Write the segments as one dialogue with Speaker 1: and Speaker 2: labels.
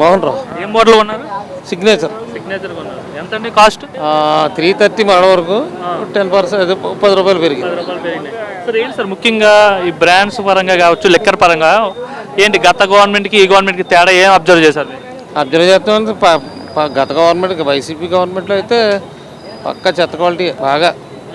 Speaker 1: మోహన్ రావు.
Speaker 2: ఏం మోడల్ కొన్నారు?
Speaker 1: Signature
Speaker 2: signature కొన్నారు. ఎంత అండి కాస్ట్
Speaker 1: త్రీ థర్టీ మన వరకు టెన్ పర్సెంట్ పది రూపాయలు పెరిగి
Speaker 2: సార్ ఏంటి సార్ ముఖ్యంగా ఈ బ్రాండ్స్ పరంగా కావచ్చు లెక్కర్ పరంగా ఏంటి గత గవర్నమెంట్కి ఈ గవర్నమెంట్కి తేడా ఏం అబ్జర్వ్ చేశారు?
Speaker 1: అబ్జర్వ్ ప- గత గవర్నమెంట్ వైసీపీ గవర్నమెంట్లో అయితే పక్క చెత్త క్వాలిటీ బాగా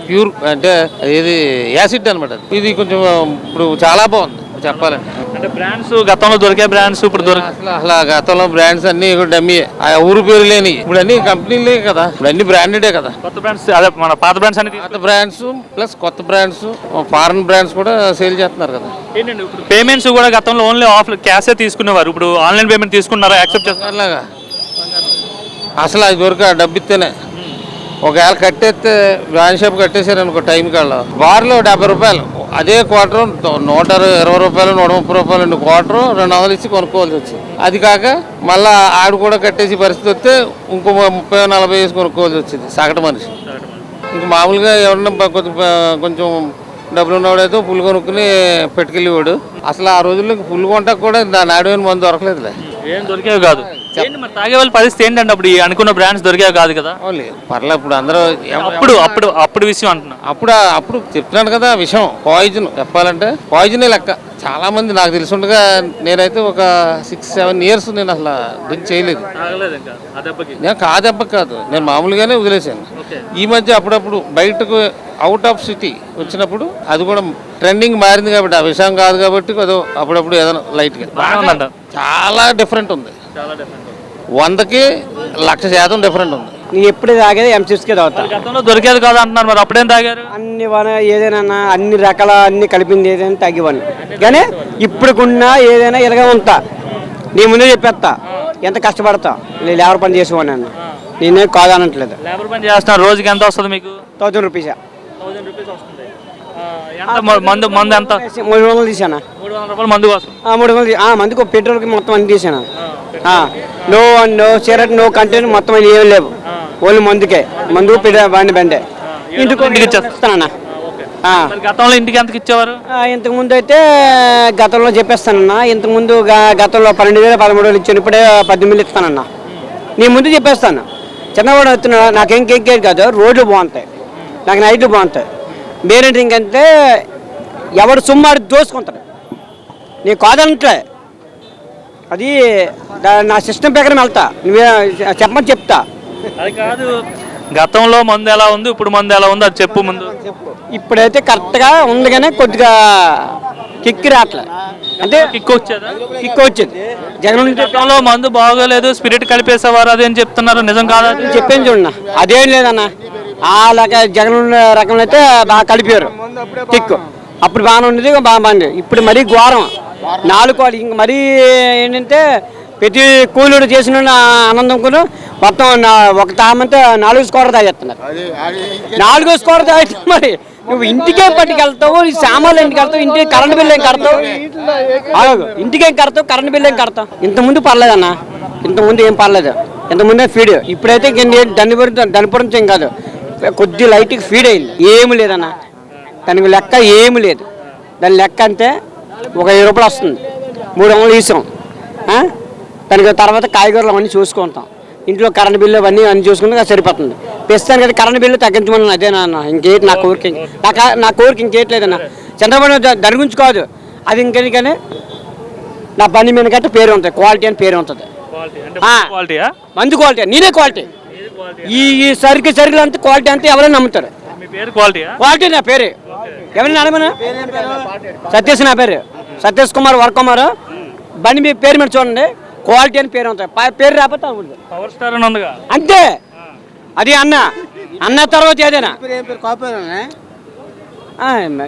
Speaker 1: ప్యూర్ అంటే ఏది యాసిడ్ అనమాట ఇది కొంచెం ఇప్పుడు చాలా బాగుంది చెప్పాలంటే.
Speaker 2: అంటే బ్రాండ్స్ గతంలో దొరికే బ్రాండ్స్ ఇప్పుడు దొరికే
Speaker 1: అసలు అసలు గతంలో బ్రాండ్స్ అన్ని డమ్మీ. ఆ ఊరు పేరు లేని. ఇప్పుడు అన్ని కంపెనీలే కదా. ఇప్పుడు అన్ని బ్రాండెడే కదా.
Speaker 2: కొత్త బ్రాండ్స్ అదే మన పాత బ్రాండ్స్ అనేది
Speaker 1: పాత బ్రాండ్స్ ప్లస్ కొత్త బ్రాండ్స్ ఫారెన్ బ్రాండ్స్ కూడా సేల్ చేస్తున్నారు కదా.
Speaker 2: ఏంటండి ఇప్పుడు పేమెంట్స్ కూడా గతంలో ఓన్లీ ఆఫ్ క్యాషే తీసుకునేవారు? ఇప్పుడు ఆన్లైన్ పేమెంట్ తీసుకున్నారా? యాక్సెప్ట్ చేస్తున్నారు
Speaker 1: అలాగా అసలు అది దొరక డబ్బు ఇస్తేనే. ఒకవేళ కట్టేస్తే బ్రాండ్ షాప్ కట్టేశారు అనుకో టైం కాళ్ళు బార్లో డెబ్బై రూపాయలు. అదే క్వార్టర్ నూట ఇరవై రూపాయలు నూట ముప్పై రూపాయలు రెండు క్వార్టర్ రెండు వందలు ఇచ్చి కొనుక్కోవాల్సి వచ్చింది. అది కాక మళ్ళా ఆడు కూడా కట్టేసి పరిస్థితి వస్తే ఇంకో ముప్పై నలభై వేసి కొనుక్కోవాల్సి వచ్చింది సగటు మనిషి. ఇంక మామూలుగా ఎవరన్నా కొంచెం డబ్బులు ఉన్నవాడైతే పుల్లు కొనుక్కుని పెట్టుకెళ్ళేవాడు. అసలు ఆ రోజుల్లో పుల్లు కొంటాక కూడా దాని ఆడమైన మందు దొరకలేదులే.
Speaker 2: ఏం దొరికేవి కాదు. ఏంటి మరి తాగే వాళ్ళ పరిస్థితి ఏంటంటే అప్పుడు ఈ అనుకున్న బ్రాండ్స్ దొరికేవి కాదు కదా.
Speaker 1: అవునులే పర్లే ఇప్పుడు అందరూ ఎవ-
Speaker 2: అప్పుడు అప్పుడు అప్పుడు విషయం అంటున్నా.
Speaker 1: అప్పుడు అప్పుడు చెప్తున్నాను కదా విషయం. పాయిజన్ చెప్పాలంటే పాయిజనే లెక్క. చాలా మంది నాకు తెలుసుండగా నేనైతే ఒక సిక్స్ సెవెన్ ఇయర్స్ నేను అసలు డ్రింక్ చేయలేదు.
Speaker 2: తాగలేదు ఇంకా ఆ దెబ్బకి?
Speaker 1: నేను కాదెబ్బ కాదు. నేను మామూలుగానే వదిలేశాను.
Speaker 2: ఓకే.
Speaker 1: ఈ మధ్య అప్పుడప్పుడు బయటకు అవుట్ ఆఫ్ సిటీ వచ్చినప్పుడు అది కూడా ట్రెండింగ్ మారింది కాబట్టి ఆ విషయం కాదు కాబట్టి ఏదో అప్పుడప్పుడు ఏదైనా లైట్గా
Speaker 2: ఉందంట
Speaker 1: చాలా డిఫరెంట్ ఉంది.
Speaker 2: చాలా డిఫరెంట్
Speaker 1: వందకి లక్ష శాతం డిఫరెంట్ ఉంది.
Speaker 3: నేను ఎప్పుడు తాగేది ఎంసీస్కే తాగుతా.
Speaker 2: గతంలో దొరికేది కాదు అంటున్నారు మరి అప్పుడేం తాగారు?
Speaker 3: అన్ని వన ఏదైనా అన్ని రకాల అన్ని కలిపింది ఏదైనా తగ్గివని కానీ ఇప్పుడుకున్న ఏదైనా ఇలాగే ఉంటా. నీ ముందే చెప్పేస్తా. ఎంత కష్టపడతా? నేను లేబర్ పని చేసేవాడిని నేను. నేనే కాదనట్లేదు
Speaker 2: లేబర్ పని చేస్తున్నారు రోజుకి ఎంత వస్తుంది మీకు?
Speaker 3: Thousand rupees.
Speaker 2: థౌసండ్ రూపీస్ వస్తుంది. మందు మందు ఎంత?
Speaker 3: మూడు వందలు తీసానా
Speaker 2: మూడు వందల రూపాయలు మందు
Speaker 3: ఆ, మూడు వందలు మందుకు పెట్రోల్కి మొత్తం అన్ని తీసాను no no cigarette no content మొత్తం ఏం లేవు. ఓన్లీ మందుకే. మందు బండి. బండే ఇంటికి
Speaker 2: ఇంటికి గతంలో ఇంటికి ఎంతకి ఇచ్చేవారు?
Speaker 3: ఇంతకు ముందు అయితే గతంలో చెప్పేస్తానన్నా ఇంతకు ముందు గతంలో పన్నెండు వేల పదమూడు వేలు ఇచ్చాను. ఇప్పుడే పద్దెనిమిది ఇస్తానన్నా నీ ముందు చెప్పేస్తాను. చిన్నవాడు వస్తున్నా నాకేం కేక్ కాదు. రోడ్లు బాగుంటాయి. నాకు నైట్లు బాగుంటాయి. వేరే డ్రింక్ అంటే ఎవడు సుమ్మాడు దోసుకుంటాడు. నేను కాదనట్లే. అది నా సిస్టమ్ ప్రకారం వెళ్తా. నువ్వే చెప్పమని చెప్తా.
Speaker 2: అది కాదు. గతంలో మందు ఎలా ఉంది ఇప్పుడు మందు ఎలా ఉంది అది చెప్పు ముందు.
Speaker 3: ఇప్పుడైతే కరెక్ట్గా ఉంది కానీ కొద్దిగా కిక్కి రావట్లే. అంటే
Speaker 2: కిక్ వచ్చేదా?
Speaker 3: కిక్ వచ్చేది. జగన్ నుండి
Speaker 2: గతంలో మందు బాగోలేదు స్పిరిట్ కలిపేసేవారు అదేం చెప్తున్నారు నిజం కాదా అది?
Speaker 3: చెప్పాను చూడన్న. అదేం లేదన్న. ఆ లక జగన్ రకంలో అయితే బాగా కలిపారు. కిక్ అప్పుడు బాగానే ఉండేది బాగా బాగుంది ఇప్పుడు మరీ ఘోరం. నాలుగు కోడి ఇంక మరీ ఏంటంటే ప్రతి కూలీడు చేసిన ఆనందం కూడా మొత్తం ఒక తామంతా నాలుగు స్కోర్ తాగేస్తున్నారు. నాలుగో స్కోర్ తాగితే మరి నువ్వు ఇంటికే పట్టుకెళ్తావు ఈ సామాన్లు ఇంటికి వెళ్తావు ఇంటికి కరెంట్ బిల్లు ఏం కడతావు? ఇంటికేం కడతావు కరెంట్ బిల్లు ఏం కడతావు? ఇంతకుముందు పర్లేదన్న. ఇంతకుముందు ఏం పర్లేదు. ఇంతకుముందే ఫీడ్ ఇప్పుడైతే దాని గురించి ఏం కాదు. కొద్ది లైట్కి ఫీడ్ అయింది. ఏమి లేదన్న. దానికి లెక్క ఏమి లేదు. దాని లెక్క అంటే ఒక వెయ్యి రూపాయలు వస్తుంది. మూడు వందలు తీసాం? దానికి తర్వాత కాయగూరలు అవన్నీ చూసుకుంటాం. ఇంట్లో కరెంట్ బిల్లు అవన్నీ అన్ని చూసుకుంటే అది సరిపోతుంది. ప్రస్తుతానికి అయితే కరెంట్ బిల్లు తగ్గించమని అదేనా ఇంకేటి నా కోరిక నాకు నా కోరిక ఇంకేట్లేదన్న చంద్రబాబు నాయుడు దా- దాని గురించి కాదు. అది ఇంకెందుకని నా బండి మీద గట్ట పేరు ఉంటుంది. క్వాలిటీ అని పేరు ఉంటుంది. మందు క్వాలిటీ. నేనే క్వాలిటీ. ఈ ఈ సరికి సరుకులు అంతా క్వాలిటీ అంతా ఎవరైనా నమ్ముతారు.
Speaker 2: మీ పేరు క్వాలిటీయా?
Speaker 3: క్వాలిటీ నా పేరు. ఎవరైనా అడగమనా సతీష్ నా పేరు. సతీష్ కుమార్ వర్ కుమార్ బండి మీ పేరు మీద చూడండి. క్వాలిటీ అని పేరు ఉంటుంది. పా- పేరు రాకపోతే అవ్వదు.
Speaker 2: పవర్ స్టార్ అని ఉందిగా.
Speaker 3: అంతే. అది అన్న. అన్న తర్వాత ఏదైనా.